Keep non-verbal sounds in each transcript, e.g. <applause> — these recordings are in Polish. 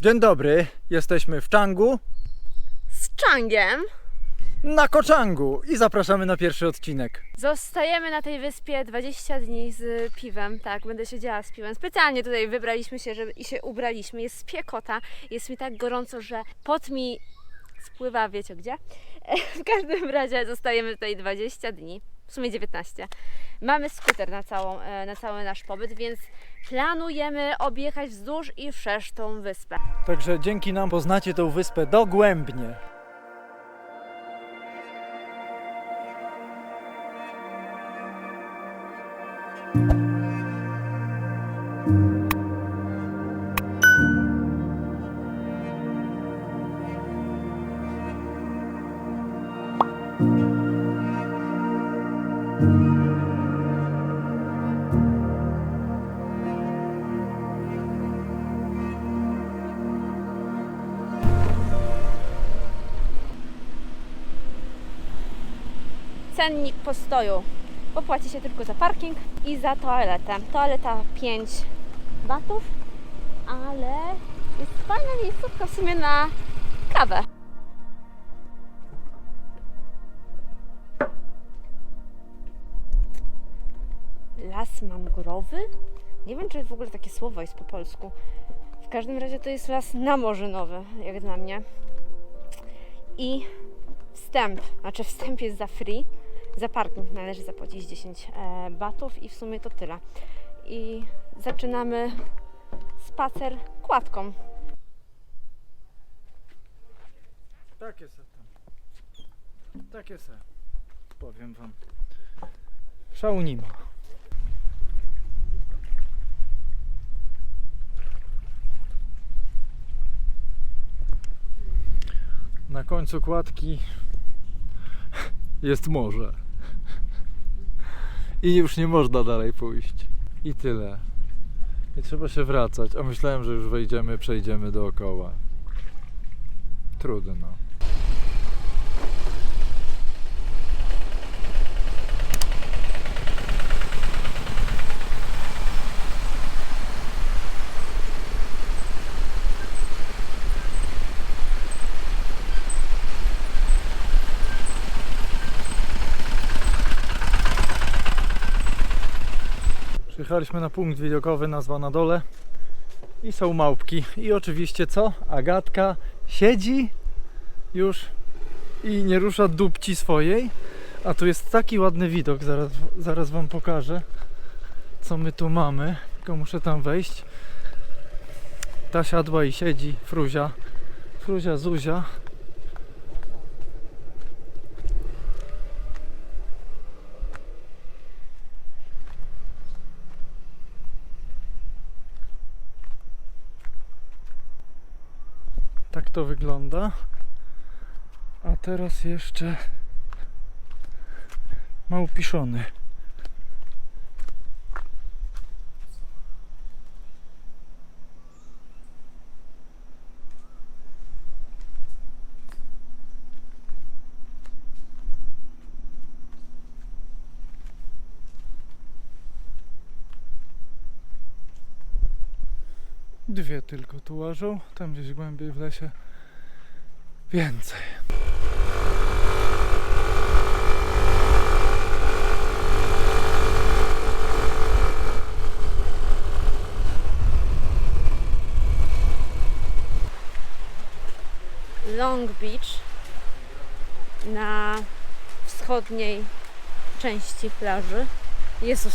Dzień dobry, jesteśmy w Changu, Z Changiem na Koczangu i zapraszamy na pierwszy odcinek. zostajemy na tej wyspie 20 dni z piwem. Tak, będę siedziała z piwem. Specjalnie tutaj wybraliśmy się żeby, i się ubraliśmy. Jest spiekota, jest mi tak gorąco, że pot mi spływa, wiecie gdzie. <laughs> W każdym razie zostajemy tutaj 20 dni, w sumie 19. Mamy skuter na, całą, e, na cały nasz pobyt, więc planujemy objechać wzdłuż i wszerz tą wyspę. Także dzięki nam poznacie tą wyspę dogłębnie. Cennik postoju. Popłaci się tylko za parking i za toaletę. Toaleta 5 batów, ale jest fajna miejscówka w sumie na kawę. Las mangrowy? Nie wiem, czy w ogóle takie słowo jest po polsku. W każdym razie to jest las namorzynowy, jak dla mnie. I wstęp, znaczy wstęp jest za free, za parking należy zapłacić 10 e, batów i w sumie to tyle. I zaczynamy spacer kładką. Takie se tam. Takie se. Powiem wam. Szału nie ma. Na końcu kładki <laughs> jest morze. I już nie można dalej pójść. I tyle. I trzeba się wracać. A myślałem, że już wejdziemy, przejdziemy dookoła. Trudno. Przyjechaliśmy na punkt widokowy, nazwa na dole. I są małpki. I oczywiście co? Agatka siedzi już i nie rusza dupci swojej. A tu jest taki ładny widok, zaraz, zaraz Wam pokażę, co my tu mamy. Tylko muszę tam wejść. Ta siadła i siedzi, Fruzia. Fruzia, Zuzia. To wygląda. A teraz jeszcze małpiszony. Dwie tylko tu łażą, tam gdzieś głębiej w lesie więcej. Long Beach na wschodniej części plaży. Jezus,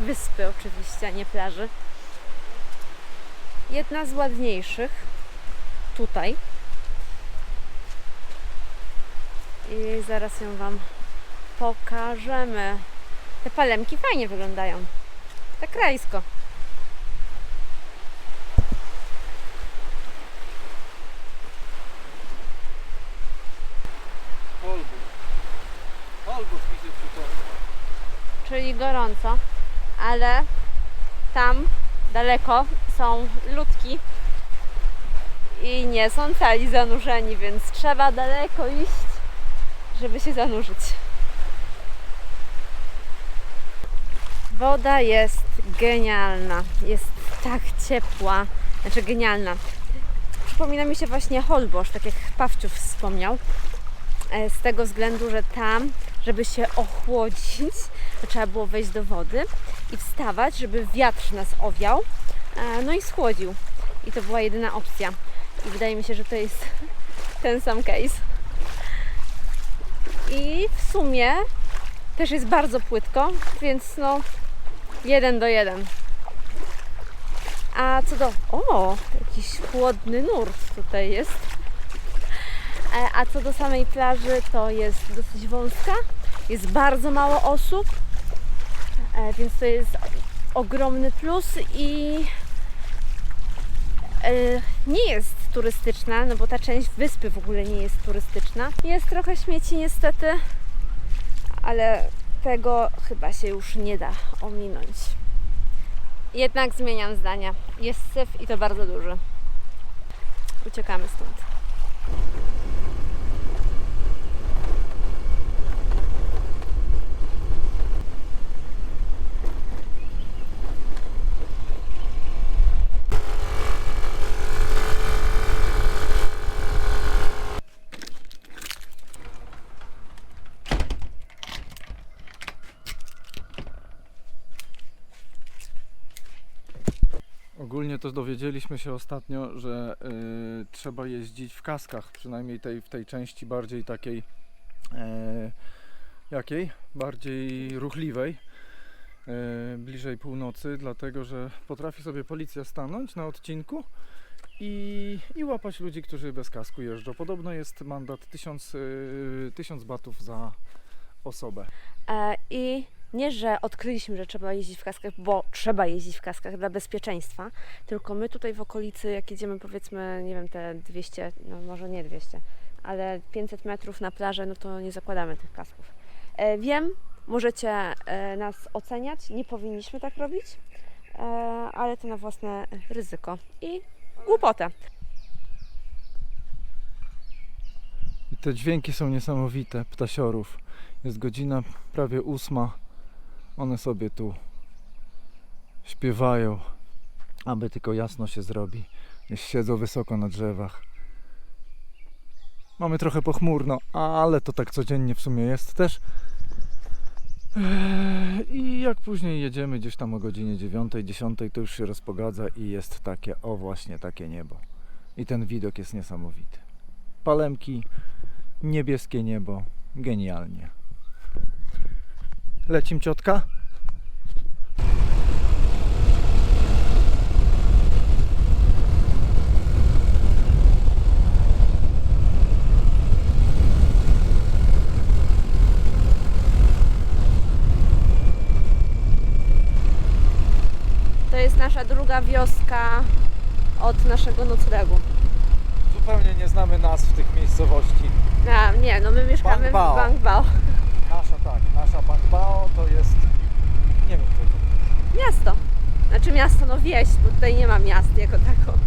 wyspy oczywiście, a nie plaży. Jedna z ładniejszych tutaj. I zaraz ją Wam pokażemy. Te palemki fajnie wyglądają. Tak rajsko. Olbus. Olbus mi się przypomniał. czyli gorąco, ale tam daleko są ludki i nie są cali zanurzeni, więc trzeba daleko iść, żeby się zanurzyć. Woda jest genialna, jest tak ciepła, znaczy genialna. przypomina mi się właśnie Holbosz, tak jak Pawciów wspomniał. E, Z tego względu, że tam, żeby się ochłodzić, trzeba było wejść do wody i wstawać, żeby wiatr nas owiał, e, no i schłodził. I to była jedyna opcja. I wydaje mi się, że to jest ten sam case. I w sumie też jest bardzo płytko, więc no jeden do jeden. A co do. O, jakiś chłodny nurt tutaj jest. E, A co do samej plaży, to jest dosyć wąska. Jest bardzo mało osób, e, więc to jest ogromny plus i e, nie jest turystyczna, no bo ta część wyspy w ogóle nie jest turystyczna. Jest trochę śmieci niestety, ale tego chyba się już nie da ominąć. Jednak zmieniam zdania. Jest syf i to bardzo duży. Uciekamy stąd. Ogólnie to dowiedzieliśmy się ostatnio, że y, trzeba jeździć w kaskach, przynajmniej tej, w tej części bardziej takiej e, jakiej? Bardziej ruchliwej, e, bliżej północy, dlatego że potrafi sobie policja stanąć na odcinku i, i łapać ludzi, którzy bez kasku jeżdżą. Podobno jest mandat 1000 y, 1000 batów za osobę. E, I nie, że odkryliśmy, że trzeba jeździć w kaskach, bo trzeba jeździć w kaskach dla bezpieczeństwa, tylko my tutaj w okolicy, jak jedziemy powiedzmy, nie wiem, te 200, no może nie 200, ale 500 metrów na plażę, no to nie zakładamy tych kasków. E, Wiem, możecie e, nas oceniać, nie powinniśmy tak robić, e, ale to na własne ryzyko i głupotę. I te dźwięki są niesamowite, ptasiorów. Jest godzina prawie ósma. One sobie tu śpiewają, aby tylko jasno się zrobi. Siedzą wysoko na drzewach. Mamy trochę pochmurno, ale to tak codziennie w sumie jest też. Eee, I jak później jedziemy gdzieś tam o godzinie 9, 10, to już się rozpogadza i jest takie, o właśnie takie niebo. I ten widok jest niesamowity. Palemki, niebieskie niebo, genialnie. Lecim ciotka? To jest nasza druga wioska od naszego noclegu. Zupełnie nie znamy nazw tych miejscowości. A, nie, no my mieszkamy Bangbao. w Bangbao. Bangbao to jest. Nie wiem co to. Miasto. Znaczy miasto, no wieś, bo tutaj nie ma miast jako tako.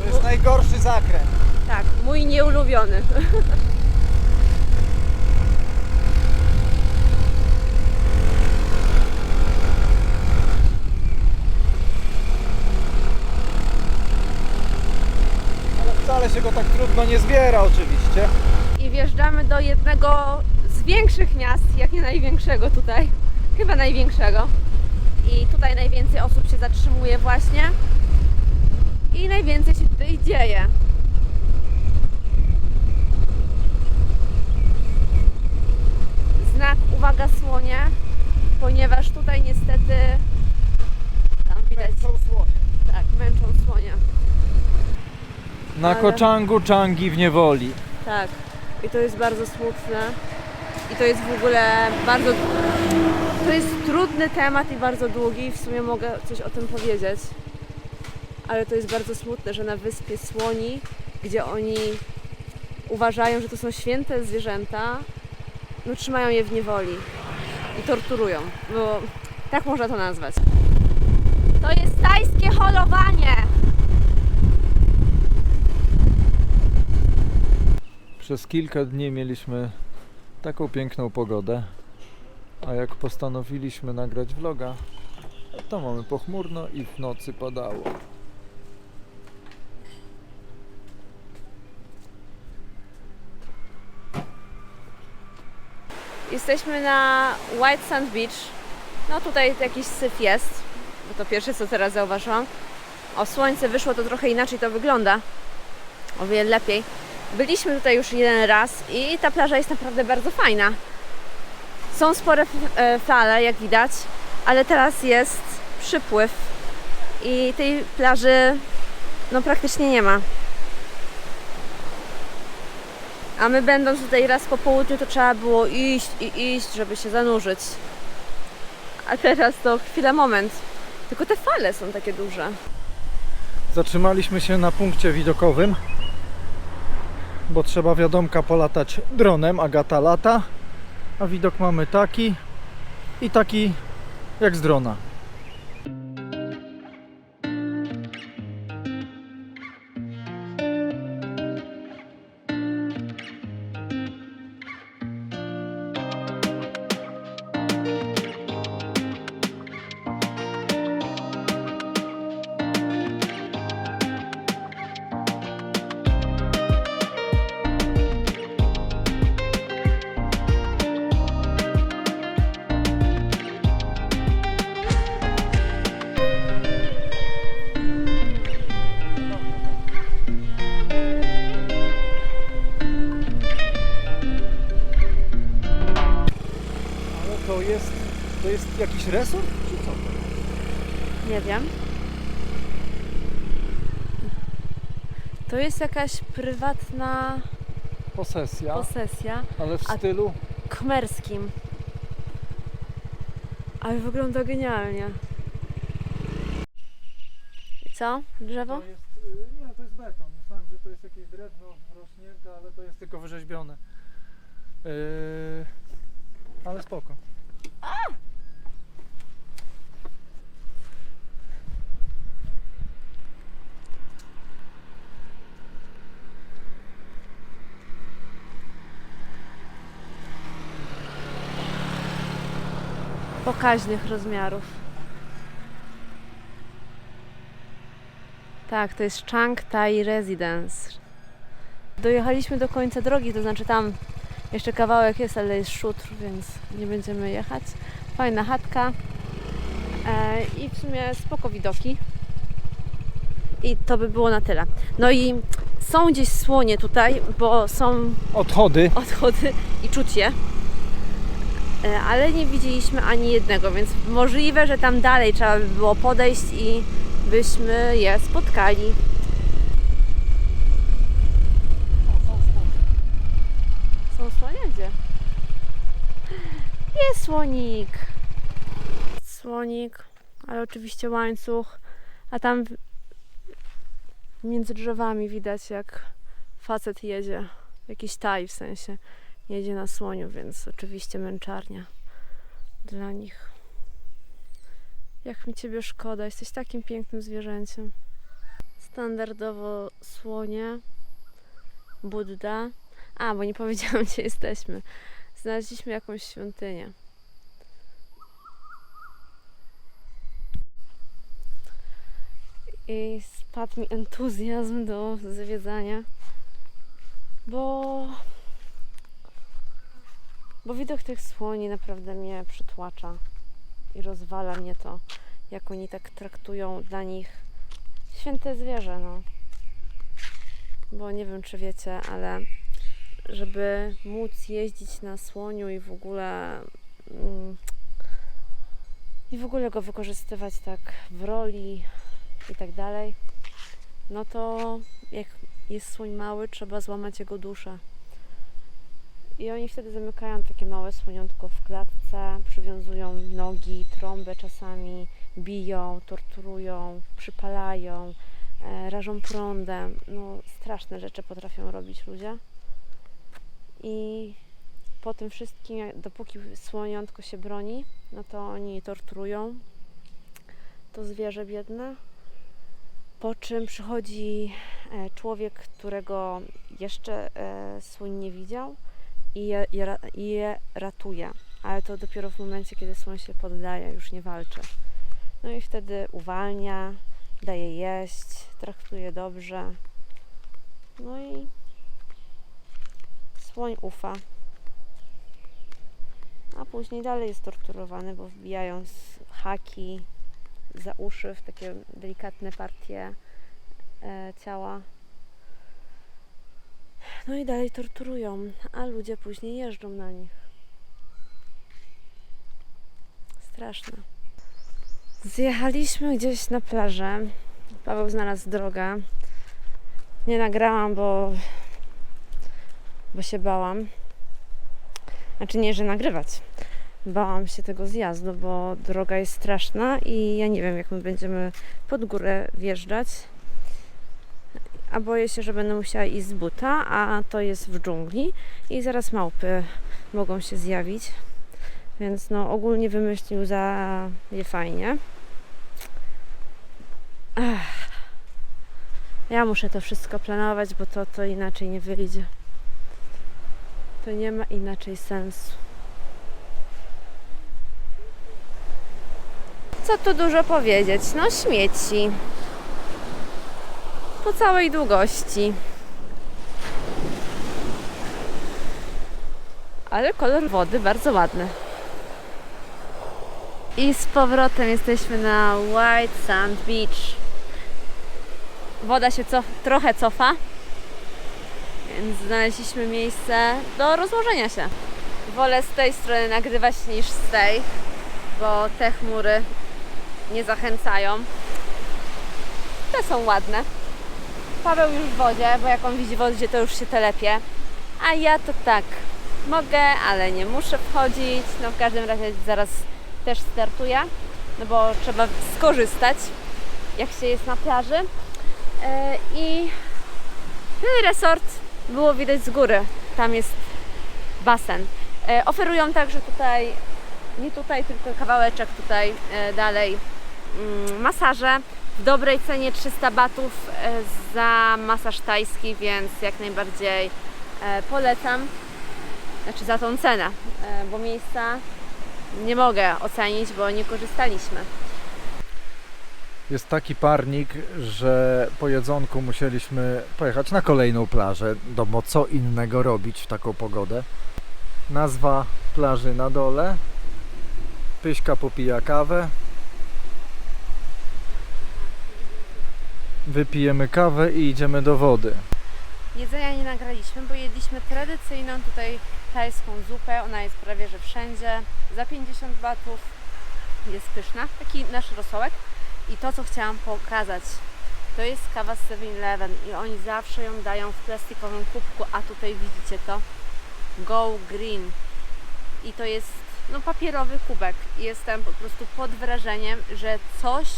To jest najgorszy zakręt. Tak, mój nieulubiony. Ale wcale się go tak trudno nie zbiera oczywiście. Do jednego z większych miast, jak nie największego tutaj. Chyba największego. I tutaj najwięcej osób się zatrzymuje właśnie. I najwięcej się tutaj dzieje. Znak uwaga słonie, ponieważ tutaj niestety tam widać, słonie. tak, męczą słonia. Na Ale- kochangu czangi w niewoli. Tak. I to jest bardzo smutne. I to jest w ogóle bardzo. To jest trudny temat i bardzo długi. W sumie mogę coś o tym powiedzieć. Ale to jest bardzo smutne, że na wyspie Słoni, gdzie oni uważają, że to są święte zwierzęta, no trzymają je w niewoli i torturują. Bo tak można to nazwać. To jest tajskie holowanie! Przez kilka dni mieliśmy taką piękną pogodę, a jak postanowiliśmy nagrać vloga, Tam mamy pochmurno i w nocy padało. Jesteśmy na White Sand Beach. No tutaj jakiś syf jest, bo to pierwsze co teraz zauważyłam. O słońce wyszło to trochę inaczej to wygląda. O wiele lepiej. Byliśmy tutaj już jeden raz i ta plaża jest naprawdę bardzo fajna. Są spore e, fale, jak widać, ale teraz jest przypływ i tej plaży no praktycznie nie ma. A my będąc tutaj raz po południu, to trzeba było iść i iść, żeby się zanurzyć. A teraz to chwila, moment. Tylko te fale są takie duże. Zatrzymaliśmy się na punkcie widokowym, bo trzeba wiadomka polatać dronem. Agata lata, a widok mamy taki i taki jak z drona. Resort, czy co? Nie wiem. To jest jakaś prywatna Posesja, posesja ale w a- stylu kmerskim. Ale wygląda genialnie. I co? Drzewo? To jest, y, nie, to jest beton. Myślałem, że to jest jakieś drewno rośnięte, ale to jest tylko wyrzeźbione. Yy, ale spoko. Pokaźnych rozmiarów. Tak, to jest Chang Tai Residence. Dojechaliśmy do końca drogi, to znaczy tam jeszcze kawałek jest, ale jest szutr, więc nie będziemy jechać. Fajna chatka e, i w sumie spoko widoki. I to by było na tyle. No i są gdzieś słonie tutaj, bo są Odchody. odchody i czuć je. E, Ale nie widzieliśmy ani jednego, więc możliwe, że tam dalej trzeba by było podejść i byśmy je spotkali. Są słonie gdzie? Jest słonik. Słonik, ale oczywiście łańcuch. A tam między drzewami widać jak facet jedzie. Jakiś taj w sensie. Jedzie na słoniu, więc oczywiście męczarnia dla nich. Jak mi Ciebie szkoda, jesteś takim pięknym zwierzęciem. Standardowo słonie, Budda. A, bo nie powiedziałam, <laughs> gdzie jesteśmy. Znaleźliśmy jakąś świątynię. I spadł mi entuzjazm do zwiedzania, bo bo widok tych słoni naprawdę mnie przytłacza i rozwala mnie to, jak oni tak traktują dla nich święte zwierzę, no. Bo nie wiem, czy wiecie, ale żeby móc jeździć na słoniu i w ogóle mm, i w ogóle go wykorzystywać tak w roli i tak dalej, no to jak jest słoń mały, trzeba złamać jego duszę. I oni wtedy zamykają takie małe słoniątko w klatce, przywiązują nogi, trąbę czasami, biją, torturują, przypalają, e, rażą prądem. No, straszne rzeczy potrafią robić ludzie. I po tym wszystkim, dopóki słoniątko się broni, no to oni torturują to zwierzę biedne. Po czym przychodzi e, człowiek, którego jeszcze e, słoń nie widział i je, je, je ratuje. Ale to dopiero w momencie, kiedy słoń się poddaje, już nie walczy. No i wtedy uwalnia, daje jeść, traktuje dobrze. No i słoń ufa. A później dalej jest torturowany, bo wbijają s- haki za uszy w takie delikatne partie e, ciała. No i dalej torturują, a ludzie później jeżdżą na nich. Straszne. Zjechaliśmy gdzieś na plażę. Paweł znalazł drogę. Nie nagrałam, bo, bo się bałam. Znaczy nie, że nagrywać. Bałam się tego zjazdu, bo droga jest straszna i ja nie wiem, jak my będziemy pod górę wjeżdżać. A boję się, że będę musiała iść z buta, a to jest w dżungli i zaraz małpy mogą się zjawić. Więc no ogólnie wymyślił za je fajnie. Ach. Ja muszę to wszystko planować, bo to, to inaczej nie wyjdzie. To nie ma inaczej sensu. Co tu dużo powiedzieć? No śmieci. Po całej długości. Ale kolor wody bardzo ładny. I z powrotem jesteśmy na White Sand Beach. Woda się cof- trochę cofa, więc znaleźliśmy miejsce do rozłożenia się. Wolę z tej strony nagrywać niż z tej, bo te chmury nie zachęcają. Te są ładne. Paweł już w wodzie, bo jak on widzi w wodzie, to już się telepie. A ja to tak, mogę, ale nie muszę wchodzić. No w każdym razie zaraz też startuję, no bo trzeba skorzystać, jak się jest na plaży. E, I ten resort było widać z góry. Tam jest basen. E, Oferują także tutaj, nie tutaj, tylko kawałeczek tutaj e, dalej, mm, masaże. W dobrej cenie 300 batów e, za masaż tajski, więc jak najbardziej e, polecam. Znaczy za tą cenę, e, bo miejsca nie mogę ocenić, bo nie korzystaliśmy. Jest taki parnik, że po jedzonku musieliśmy pojechać na kolejną plażę, no bo co innego robić w taką pogodę. Nazwa plaży na dole. Pyśka popija kawę. Wypijemy kawę i idziemy do wody. Jedzenia nie nagraliśmy, bo jedliśmy tradycyjną tutaj tajską zupę. Ona jest prawie że wszędzie. Za 50 batów jest pyszna. Taki nasz rosołek. I to, co chciałam pokazać, to jest kawa z 7-Eleven i oni zawsze ją dają w plastikowym kubku, a tutaj widzicie to Go Green. I to jest no, papierowy kubek. Jestem po prostu pod wrażeniem, że coś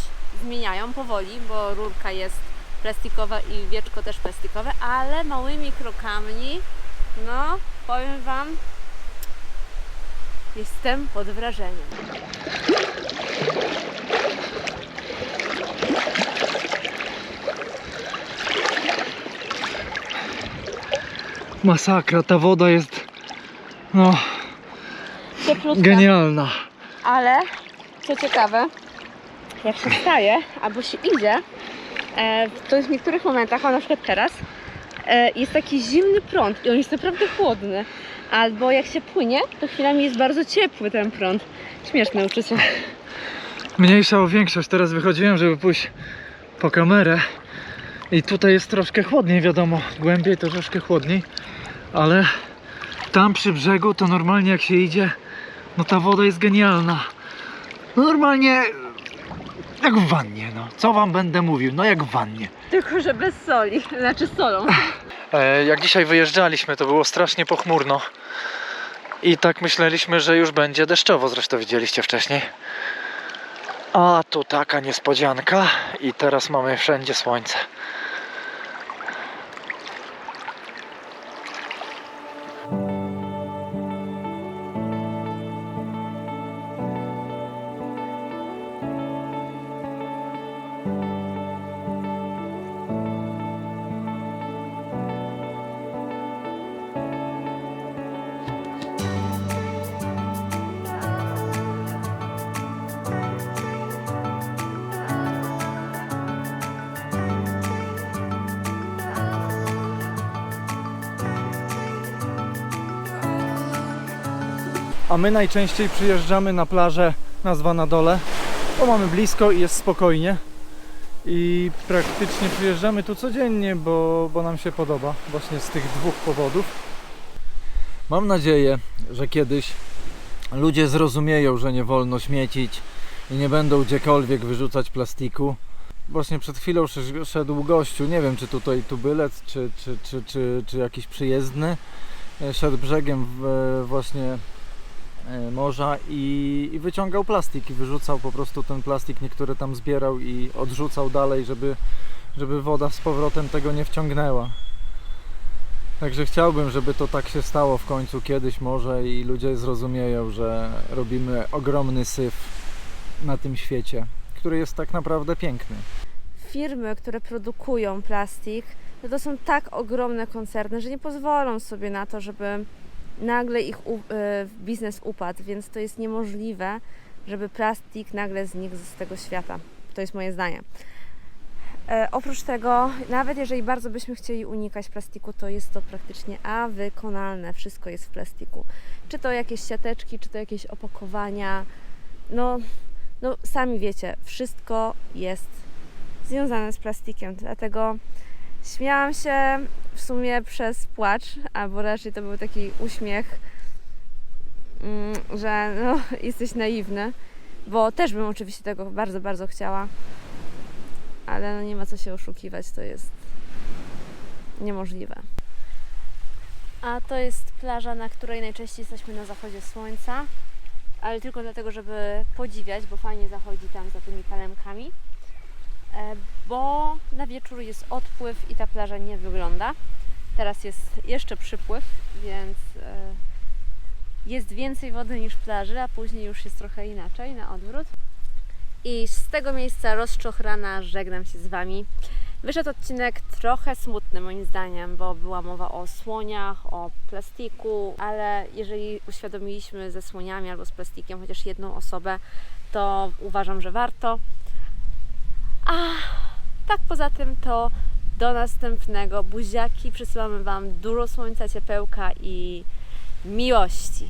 zmieniają powoli, bo rurka jest plastikowa i wieczko też plastikowe, ale małymi krokami, no powiem Wam, jestem pod wrażeniem. Masakra, ta woda jest no Cieplutka. genialna. Ale co ciekawe, jak się wstaje albo się idzie, e, to w niektórych momentach, a na przykład teraz, e, jest taki zimny prąd i on jest naprawdę chłodny. Albo jak się płynie, to chwilami jest bardzo ciepły ten prąd. Śmieszne uczucie. Mniejsza o większość. Teraz wychodziłem, żeby pójść po kamerę. I tutaj jest troszkę chłodniej, wiadomo. Głębiej to troszkę chłodniej. Ale tam przy brzegu to normalnie jak się idzie, no ta woda jest genialna. No normalnie jak w wannie, no. Co wam będę mówił? No jak w wannie. Tylko, że bez soli, znaczy solą. E, jak dzisiaj wyjeżdżaliśmy, to było strasznie pochmurno. I tak myśleliśmy, że już będzie deszczowo, zresztą widzieliście wcześniej. A tu taka niespodzianka i teraz mamy wszędzie słońce. A my najczęściej przyjeżdżamy na plażę nazwa na dole, bo mamy blisko i jest spokojnie. I praktycznie przyjeżdżamy tu codziennie, bo, bo nam się podoba, właśnie z tych dwóch powodów. Mam nadzieję, że kiedyś ludzie zrozumieją, że nie wolno śmiecić i nie będą gdziekolwiek wyrzucać plastiku. Właśnie przed chwilą sz- szedł gościu, nie wiem czy tutaj tubylec, czy, czy, czy, czy, czy jakiś przyjezdny. E, Szedł brzegiem e, właśnie morza i, i wyciągał plastik i wyrzucał po prostu ten plastik, niektóre tam zbierał i odrzucał dalej, żeby, żeby woda z powrotem tego nie wciągnęła. Także chciałbym, żeby to tak się stało w końcu kiedyś może i ludzie zrozumieją, że robimy ogromny syf na tym świecie, który jest tak naprawdę piękny. Firmy, które produkują plastik, no to są tak ogromne koncerny, że nie pozwolą sobie na to, żeby nagle ich u, e, biznes upadł, więc to jest niemożliwe, żeby plastik nagle znikł z tego świata. To jest moje zdanie. E, oprócz tego, nawet jeżeli bardzo byśmy chcieli unikać plastiku, to jest to praktycznie a wykonalne. Wszystko jest w plastiku. Czy to jakieś siateczki, czy to jakieś opakowania. No, no sami wiecie, wszystko jest związane z plastikiem. Dlatego śmiałam się w sumie przez płacz, albo raczej to był taki uśmiech, mm, że no, <laughs> jesteś naiwny, bo też bym oczywiście tego bardzo, bardzo chciała, ale no nie ma co się oszukiwać, to jest niemożliwe. A to jest plaża, na której najczęściej jesteśmy na zachodzie słońca, ale tylko dlatego, żeby podziwiać, bo fajnie zachodzi tam za tymi palemkami bo na wieczór jest odpływ i ta plaża nie wygląda. Teraz jest jeszcze przypływ, więc e, jest więcej wody niż plaży, a później już jest trochę inaczej, na odwrót. I z tego miejsca rozczochrana żegnam się z Wami. Wyszedł odcinek trochę smutny moim zdaniem, bo była mowa o słoniach, o plastiku, ale jeżeli uświadomiliśmy ze słoniami albo z plastikiem chociaż jedną osobę, to uważam, że warto. A tak poza tym to do następnego. Buziaki, przysyłamy Wam dużo słońca, ciepełka i miłości.